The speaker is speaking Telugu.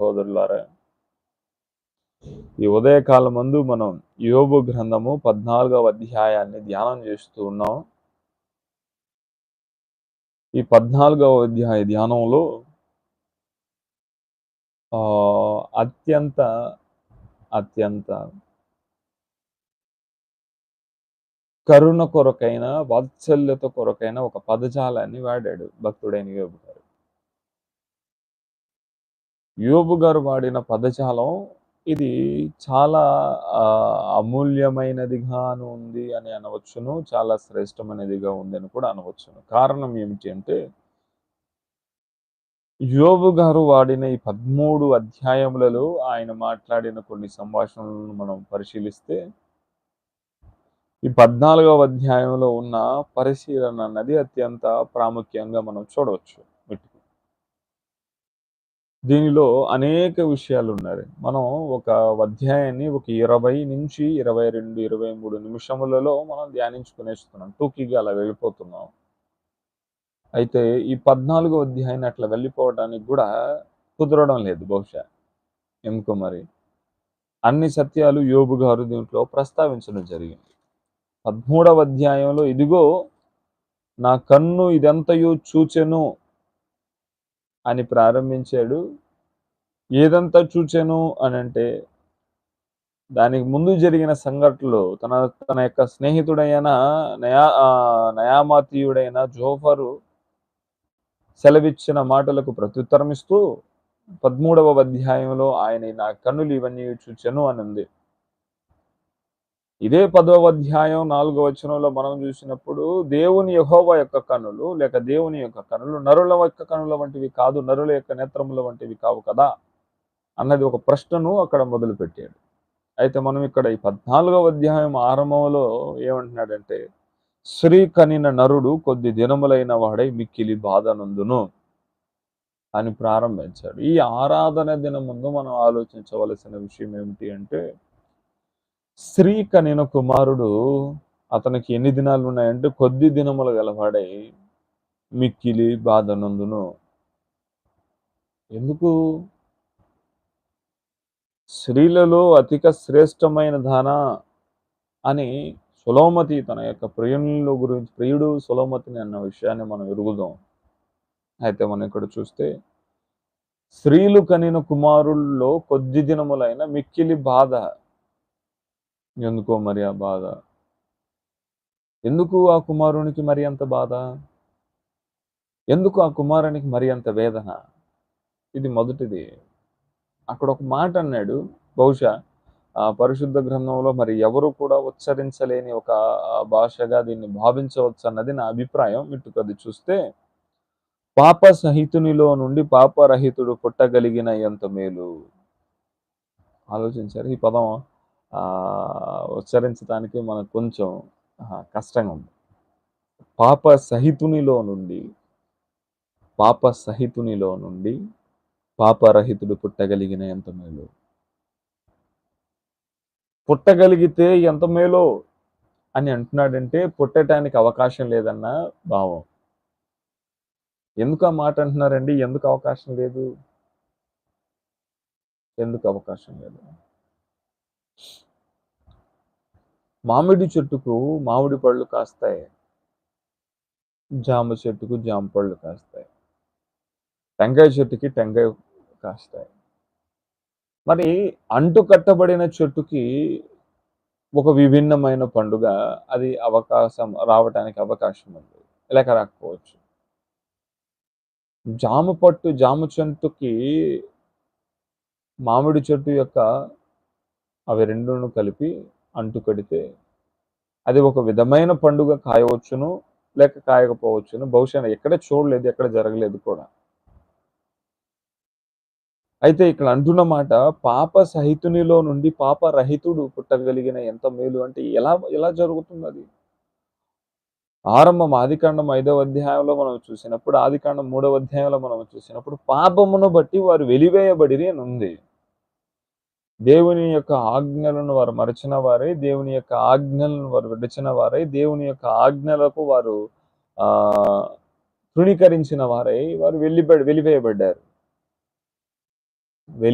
సోదరులారా ఈ ఉదయకాలం మందు మనం యోబు గ్రంథము పద్నాలుగవ అధ్యాయాన్ని ధ్యానం చేస్తూ ఉన్నాం. ఈ పద్నాలుగవ అధ్యాయ ధ్యానంలో ఆ, అత్యంత అత్యంత కరుణ కొరకైన వాత్సల్యత కొరకైన ఒక పదజాలాన్ని వాడాడు భక్తుడైన యోబు గారు. యోబు గారు వాడిన పదజాలం ఇది చాలా ఆ, అమూల్యమైనదిగాను ఉంది అని అనవచ్చును చాలా శ్రేష్టమైనదిగా ఉంది అని కూడా అనవచ్చును. కారణం ఏమిటి అంటే యోబు గారు వాడిన ఈ పదమూడు అధ్యాయములలో ఆయన మాట్లాడిన కొన్ని సంభాషణలను మనం పరిశీలిస్తే ఈ పద్నాలుగవ అధ్యాయంలో ఉన్న పరిశీలన అన్నది అత్యంత ప్రాముఖ్యంగా మనం చూడవచ్చు. దీనిలో అనేక విషయాలు ఉన్నాయి మనం ఒక అధ్యాయాన్ని ఒక ఇరవై నుంచి ఇరవై రెండు ఇరవై మూడు నిమిషములలో మనం ధ్యానించుకునేస్తున్నాం. టూకీగా అలా వెళ్ళిపోతున్నాం. అయితే ఈ పద్నాలుగో అధ్యాయాన్ని అట్లా వెళ్ళిపోవడానికి కూడా కుదరడం లేదు బహుశా. ఎందుకో మరి అన్ని సత్యాలు యోబు గారు దీంట్లో ప్రస్తావించడం జరిగింది. పదమూడవ అధ్యాయంలో ఇదిగో నా కన్ను ఇదంతయు చూచెను. అని ప్రారంభించాడు. ఏదంతా చూచెను అని అంటే దానికి ముందు జరిగిన సంఘటనలు తన తన యొక్క స్నేహితుడైన నయా ఆ, నయామాతీయుడైన జోఫరు సెలవిచ్చిన మాటలకు ప్రత్యుత్తరం ఇస్తూ పదమూడవ అధ్యాయంలో ఆయన నా కన్నులు ఇవన్నీ చూచెను అని ఉంది ఇదే పదవ అధ్యాయం నాలుగో వచనంలో మనం చూసినప్పుడు దేవుని యహోవ యొక్క కనులు లేక దేవుని యొక్క కనులు నరుల యొక్క కనుల వంటివి కాదు నరుల యొక్క నేత్రముల వంటివి కావు కదా? అన్నది ఒక ప్రశ్నను అక్కడ మొదలు పెట్టాడు అయితే మనం ఇక్కడ ఈ పద్నాలుగవ అధ్యాయం ఆరంభంలో ఏమంటున్నాడంటే శ్రీ కనిన నరుడు కొద్ది దినములైన వాడై మిక్కిలి బాధనందును అని ప్రారంభించాడు. ఈ ఆరాధన దినం ముందు మనం ఆలోచించవలసిన విషయం ఏమిటి అంటే స్త్రీ కనిన కుమారుడు అతనికి ఎన్ని దినాలు ఉన్నాయంటే కొద్ది దినములు గలవాడై మిక్కిలి బాధనందును. ఎందుకు? స్త్రీలలో అధిక శ్రేష్టమైన ధాన అని సులోమతి తన యొక్క ప్రియుల గురించి ప్రియుడు సులోమతిని అన్న విషయాన్ని మనం ఎరుగుదాం. అయితే మనం ఇక్కడ చూస్తే స్త్రీలు కనిన కుమారుల్లో కొద్ది దినములైన మిక్కిలి బాధ ఎందుకో మరి ఆ బాధ? ఎందుకు ఆ కుమారునికి మరి అంత బాధ? ఎందుకు ఆ కుమారునికి మరి అంత వేదన? ఇది మొదటిది. అక్కడ ఒక మాట అన్నాడు. బహుశా ఆ పరిశుద్ధ గ్రంథంలో మరి ఎవరు కూడా ఉచ్చరించలేని ఒక భాషగా దీన్ని భావించవచ్చు అన్నది నా అభిప్రాయం. ఇటు అది చూస్తే పాప సహితునిలో నుండి పాపరహితుడు పుట్టగలిగిన ఎంత మేలు? ఆలోచించారు. ఈ పదం ఆ ఉచ్చరించడానికి మనకు కొంచెం కష్టంగా ఉంది పాప సహితునిలో నుండి పాప సహితునిలో నుండి పాపరహితుడు పుట్టగలిగిన ఎంత మేలు? పుట్టగలిగితే ఎంత మేలో? అని అంటున్నాడంటే పుట్టడానికి అవకాశం లేదన్న భావం. ఎందుకు ఆ మాట అంటున్నారండి? ఎందుకు అవకాశం లేదు? ఎందుకు అవకాశం లేదు? మామిడి చెట్టుకు మామిడి పళ్ళు కాస్తాయి. జామ చెట్టుకు జామ పళ్ళు కాస్తాయి. టెంకాయ చెట్టుకి టెంకాయ కాస్తాయి. మరి అంటు కట్టబడిన చెట్టుకి ఒక విభిన్నమైన పండుగ అది అవకాశం రావడానికి అవకాశం ఉంది. లేక రాకపోవచ్చు జామ పట్టు జామ చెట్టుకి మామిడి చెట్టు యొక్క అవి రెండును కలిపి అంటు కడితే అది ఒక విధమైన పండుగ కాయవచ్చును లేక కాయకపోవచ్చును బహుశా ఎక్కడ చూడలేదు ఎక్కడ జరగలేదు కూడా. అయితే ఇక్కడ అంటున్న మాట పాప సహితునిలో నుండి పాప రహితుడు పుట్టగలిగిన ఎంత మేలు అంటే ఎలా ఎలా జరుగుతుంది అది ఆరంభం ఆదికాండం ఐదవ అధ్యాయంలో మనం చూసినప్పుడు ఆదికాండం మూడవ అధ్యాయంలో మనం చూసినప్పుడు పాపమును బట్టి వారు వెలివేయబడిరి అని ఉంది. దేవుని యొక్క ఆజ్ఞలను వారు మరచిన వారై దేవుని యొక్క ఆజ్ఞలను వారు విడిచిన వారై దేవుని యొక్క ఆజ్ఞలకు వారు ఆ తృణీకరించిన వారై వారు వెళ్ళిబడి వెలివేయబడ్డారు వెళ్ళి